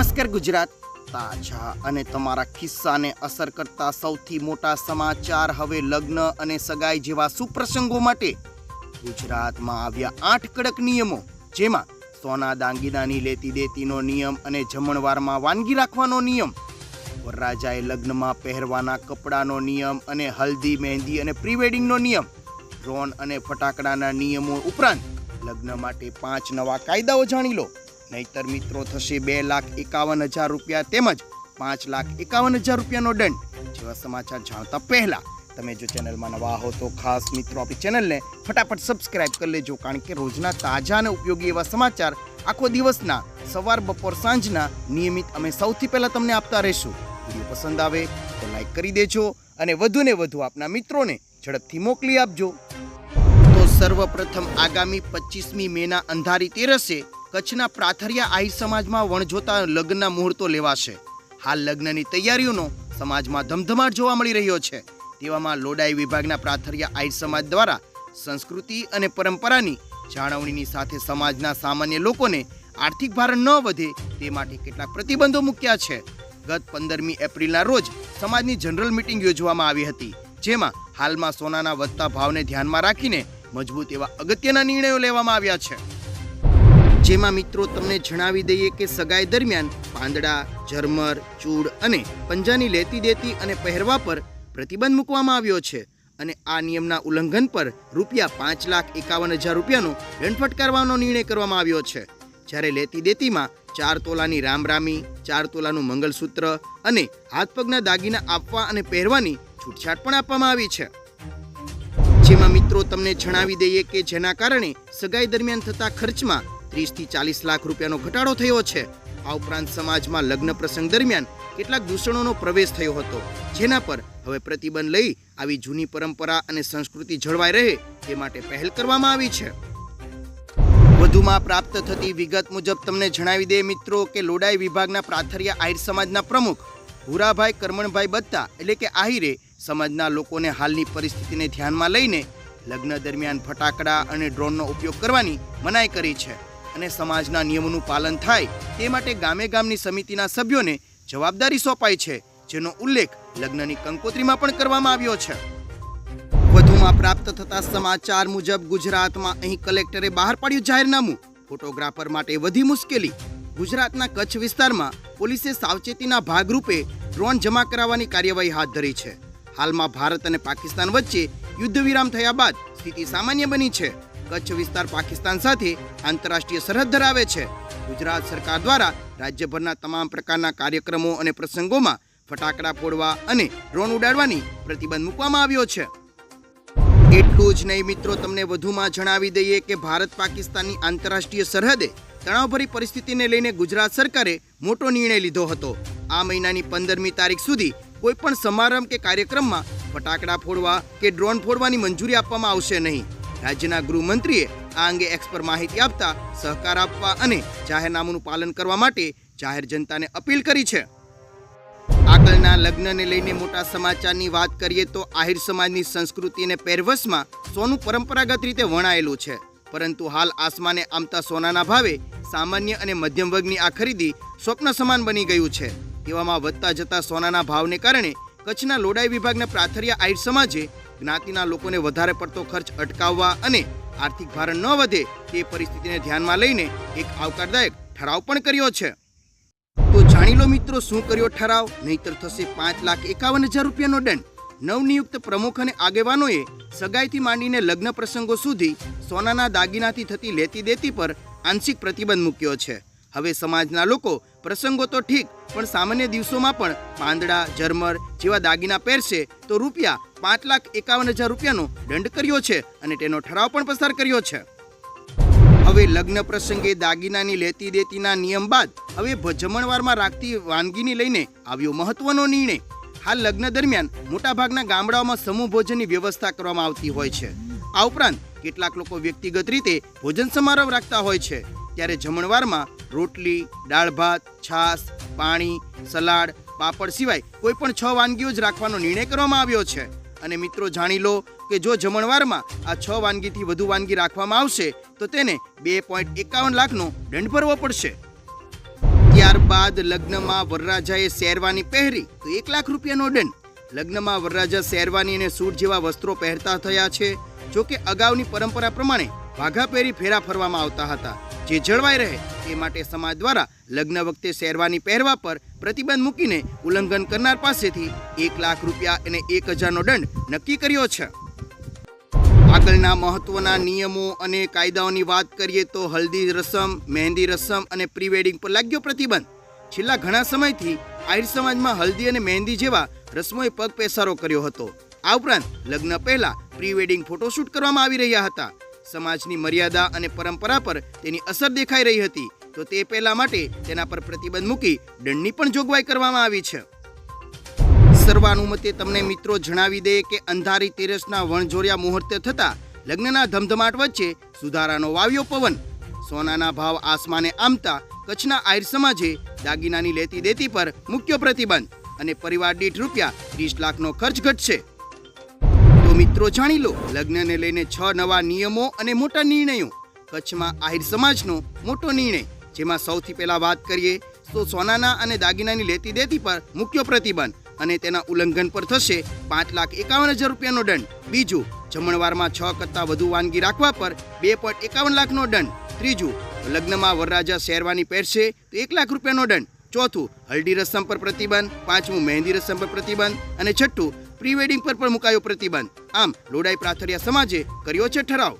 નમસ્કાર ગુજરાત. તાજા અને તમારા ખિસ્સાને અસર કરતા સૌથી મોટા સમાચાર હવે લગ્ન અને સગાઈ જેવા સુપ્રસંગો માટે ગુજરાતમાં આવ્યા આઠ કડક નિયમો, જેમાં સોના દાંગીનાની લેતી દેતીનો નિયમ અને જમણવારમાં વાનગી રાખવાનો નિયમ, વરરાજાએ લગ્નમાં પહેરવાના કપડાનો નિયમ અને હલ્દી, મહેંદી અને પ્રીવેડિંગનો નિયમ, ડ્રોન અને ફટાકડાના નિયમો ઉપરાંત લગ્ન માટે પાંચ નવા કાયદાઓ જાણી લો. નહીતર મિત્રો, થશે બે લાખ એકાવન હજાર રૂપિયા તેમજ પાંચ લાખ એકાવન હજાર રૂપિયાનો દંડ. જેવા સમાચાર જાણતા પહેલા તમે જો ચેનલમાં નવા હો તો ખાસ મિત્રો, આપણી ચેનલને ફટાફટ સબસ્ક્રાઇબ કરી લેજો, કારણ કે રોજના તાજા અને ઉપયોગી એવા સમાચાર આખો દિવસના, સવાર, બપોર, સાંજના નિયમિત અમે સૌથી પહેલાં તમને આપતા રહીશું. વીડિયો પસંદ આવે તો લાઈક કરી દેજો અને વધુને વધુ આપના મિત્રોને ઝડપથી મોકલી આપજો. તો સર્વપ્રથમ આગામી પચીસમી મેના અંધારી તેરસે કચ્છના પ્રાથરિયા આહિર સમાજમાં વણજોતા લગ્નના મુહૂર્તો લેવાશે. હાલ લગ્નની તૈયારીઓનો સમાજમાં ધમધમાટ જોવા મળી રહ્યો છે. તેવામાં લોડાઈ વિભાગના પ્રાથરિયા આહિર સમાજ દ્વારા સંસ્કૃતિ અને પરંપરાની જાળવણીની સાથે સમાજના સામાન્ય લોકોને આર્થિક ભારણ ન વધે તે માટે કેટલાક પ્રતિબંધો મૂક્યા છે. ગત પંદરમી એપ્રિલના રોજ સમાજની જનરલ મિટિંગ યોજવામાં આવી હતી, જેમાં હાલમાં સોનાના વધતા ભાવને ધ્યાનમાં રાખીને મજબૂત એવા અગત્યના નિર્ણયો લેવામાં આવ્યા છે. જેમાં મિત્રો તમને જણાવી દઈએ કે સગાઈ દરમિયાન પાંદડા, ઝરમર, ચૂડ અને પંજાની લેતી દેતી અને પહેરવા પર પ્રતિબંધ મૂકવામાં આવ્યો છે અને આ નિયમના ઉલ્લંઘન પર રૂપિયા પાંચ લાખ એકાવન હજાર રૂપિયાનો દંડ ફટકારવાનો નિર્ણય કરવામાં આવ્યો છે. જ્યારે લેતી દેતીમાં ચાર તોલાની રામરામી, ચાર તોલાનું મંગલસૂત્ર અને હાથ પગના દાગીના આપવા અને પહેરવાની છૂટછાટ પણ આપવામાં આવી છે. જેમાં મિત્રો તમને જણાવી દઈએ કે જેના કારણે સગાઈ દરમિયાન થતા ખર્ચમાં ત્રીસથી ચાલીસ લાખ રૂપિયાનો ઘટાડો થયો છે. આ ઉપરાંત સમાજમાં લગ્ન પ્રસંગ દરમિયાન કેટલાક દૂષણોનો પ્રવેશ થયો હતો, જેના પર હવે પ્રતિબંધ લઈ આવી જૂની પરંપરા અને સંસ્કૃતિ જળવાઈ રહે તે માટે પહેલ કરવામાં આવી છે. વધુમાં પ્રાપ્ત થતી વિગત મુજબ તમને જણાવી દે મિત્રો કે લોડાઈ વિભાગના પ્રાથરિયા આહિર સમાજના પ્રમુખ ભૂરાભાઈ કરમણભાઈ બત્તા એટલે કે આહિરે સમાજના લોકોને હાલની પરિસ્થિતિને ધ્યાનમાં લઈને લગ્ન દરમિયાન ફટાકડા અને ડ્રોનનો ઉપયોગ કરવાની મનાઈ કરી છે. અને સમાજના નિયમોનું પાલન થાય તે માટે ગામે ગામની સમિતિના સભ્યોને જવાબદારી સોંપાઈ છે, જેનો ઉલ્લેખ લગ્નની કંકોત્રીમાં પણ કરવામાં આવ્યો છે. વધુમાં પ્રાપ્ત થતા સમાચાર મુજબ ગુજરાતમાં અહીં કલેક્ટરે બહાર પાડ્યું જાહેરનામું. ફોટોગ્રાફર માટે વધી મુશ્કેલી. ગુજરાતના કચ્છ વિસ્તારમાં પોલીસે સાવચેતીના ભાગરૂપે ડ્રોન જમા કરાવવાની કાર્યવાહી હાથ ધરી છે. હાલમાં ભારત અને પાકિસ્તાન વચ્ચે યુદ્ધ વિરામ થયા બાદ સ્થિતિ સામાન્ય બની છે. કચ્છ વિસ્તાર પાકિસ્તાન સાથે આંતરરાષ્ટ્રીય સરહદ ધરાવે છે. ગુજરાત સરકાર દ્વારા રાજ્યભરના તમામ પ્રકારના કાર્યક્રમો અને પ્રસંગોમાં ફટાકડા ફોડવા અને ડ્રોન ઉડાડવાની પ્રતિબંધ મૂકવામાં આવ્યો છે. એટલું જ નહીં મિત્રો, તમને વધુમાં જણાવી દઈએ કે ભારત પાકિસ્તાનની આંતરરાષ્ટ્રીય સરહદે તણાવભરી પરિસ્થિતિને લઈને ગુજરાત સરકારે મોટો નિર્ણય લીધો હતો. આ મહિનાની પંદરમી તારીખ સુધી કોઈપણ સમારંભ કે કાર્યક્રમમાં ફટાકડા ફોડવા કે ડ્રોન ફોડવાની મંજૂરી આપવામાં આવશે નહીં. રાજ્યના ગૃહમંત્રીએ આ અંગે એક્સ માહિતી આપતા સહકાર આપવા અને જાહેરનામાનું પાલન કરવા માટે જાહેર જનતાને અપીલ કરી છે. આગળના લગ્નને લઈને મોટા સમાચારની વાત કરીએ તો આહિર સમાજની સંસ્કૃતિ અને પહેરવસમાં સોનું પરંપરાગત રીતે વણાયેલું છે. પરંતુ હાલ આસમાને આમતા સોનાના ભાવે સામાન્ય અને મધ્યમ વર્ગની આ ખરીદી સ્વપ્ન સમાન બની ગયું છે. તેવામાં વધતા જતા સોનાના ભાવને કારણે કચ્છના લોડાઈ વિભાગના પ્રાથરિયા આહિર સમાજે જ્ઞાતિના લોકોને વધારે પડતો ખર્ચ અટકાવવા અને આર્થિક ભારણ ન વધે તે પરિસ્થિતિને ધ્યાનમાં લઈને એક આવકારદાયક ઠરાવ પણ કર્યો છે. તો જાણી લો મિત્રો, શું કર્યો ઠરાવ? નહીતર થશે પાંચ લાખ એકાવન હજાર રૂપિયાનો દંડ. નવનિયુક્ત પ્રમુખ અને આગેવાનોએ સગાઈથી માંડીને લગ્ન પ્રસંગો સુધી સોનાના દાગીનાથી થતી લેતી દેતી પર આંશિક પ્રતિબંધ મૂક્યો છે. હવે સમાજના લોકો પ્રસંગો તો ઠીક પણ સામાન્ય દિવસોમાં પણ પાંદડા, ઝરમર જેવા દાગીના પહેરશે તો રૂપિયા પાંચ લાખ એકાવન હજાર રૂપિયાનો દંડ કર્યો છે અને તેનો ઠરાવ પણ પસાર કર્યો છે. હવે લગ્ન પ્રસંગે દાગીનાની લેતી દેતીના નિયમ બાદ હવે જમણવારમાં રાખતી વાનગીની લઈને આવ્યો મહત્વનો નિર્ણય. હાલ લગ્ન દરમિયાન મોટાભાગના ગામડાઓમાં સમૂહ ભોજનની વ્યવસ્થા કરવામાં આવતી હોય છે. આ ઉપરાંત કેટલાક લોકો વ્યક્તિગત રીતે ભોજન સમારોહ રાખતા હોય છે. ત્યારે જમણવારમાં રોટલી, દાળ ભાત, છાશ, પાણી, સલાડ, પાપડ સિવાય કોઈ પણ છ વાનગીઓ જ રાખવાનો નિર્ણય કરવામાં આવ્યો છે. અને મિત્રો જાણી લો કે જો જમણવારમાં આ છ વાનગીથી વધુ વાનગી રાખવામાં આવશે, તો તેને બે પોઈન્ટ એકાવન લાખનો દંડ ભરવો પડશે. ત્યારબાદ લગ્નમાં વરરાજાએ શેરવાની પહેરી, તો એક લાખ રૂપિયાનો દંડ. લગ્નમાં વરરાજા શેરવાની અને સૂટ જેવા વસ્ત્રો પહેરતા થયા છે. જોકે અગાઉની પરંપરા પ્રમાણે વાઘા પહેરી ફેરા ફરવામાં આવતા હતા. જે જળવાઈ રહે તે માટે સમાજ દ્વારા લગ્ન વખતે શેરવાની પહેરવા પર પ્રતિબંધ મૂકીને ઉલ્લંઘન કરનાર પાસેથી એક લાખ રૂપિયા અને એક હજારનો દંડ નક્કી કર્યો છે. આગળના મહત્વના નિયમો અને કાયદાઓની વાત કરીએ તો હલ્દી રસમ, મહેંદી રસમ અને પ્રી વેડિંગ પર લાગ્યો પ્રતિબંધ. છેલ્લા ઘણા સમયથી આહિર સમાજમાં હલ્દી અને મહેંદી જેવા રસમોએ પગ પેસારો કર્યો હતો. આ ઉપરાંત લગ્ન પહેલા પ્રી વેડિંગ ફોટોશૂટ કરવામાં આવી રહ્યા હતા. સમાજની મર્યાદા અને પરંપરા પર તેની અસર દેખાઈ રહી હતી, તો તે પહેલા માટે તેના પર પ્રતિબંધ મૂકી દંડની પણ જોગવાઈ કરવામાં આવી છે. સર્વાનુમતે તમને મિત્રો જણાવી દે કે અંધારી તેરસના વણઝોરિયા મુહૂર્તે થતા લગ્નના ધમધમાટ વચ્ચે સુધારાનો વાવ્યો પવન, સોનાના ભાવ આસમાને આમતા કચ્છના આહિર સમાજે દાગીનાની લેતી દેતી પર મુખ્ય પ્રતિબંધ અને પરિવાર દીઠ રૂપિયા ત્રીસ લાખનો ખર્ચ ઘટશે. મિત્રો જાણી લો, લગ્નને લઈને છ નવા નિયમો અને મોટા નિર્ણયો. કચ્છમાં આહિર સમાજનો મોટો નિર્ણય, જેમાં સૌથી પહેલા વાત કરીએ તો સોનાના અને દાગીનાની લેતી દેતી પર મુખ્ય પ્રતિબંધ અને તેના ઉલ્લંઘન પર થશે પાંચ લાખ એકાવન હજાર રૂપિયાનો દંડ. બીજું, જમણવારમાં છ કરતાં વધુ વાનગી રાખવા પર બે પોઈન્ટ એકાવન લાખનો દંડ. ત્રીજું, લગ્નમાં વરરાજા શેરવાની પહેરશે તો એક લાખ રૂપિયાનો દંડ. ચોથું, હલ્દી રસમ પર પ્રતિબંધ. પાંચમું, મહેંદી રસમ પર પ્રતિબંધ. અને છઠ્ઠું પ્રી વેડિંગ પર પણ મુકાયો પ્રતિબંધ. આમ લોડાઈ પ્રાથરિયા સમાજે કર્યો છે ઠરાવ.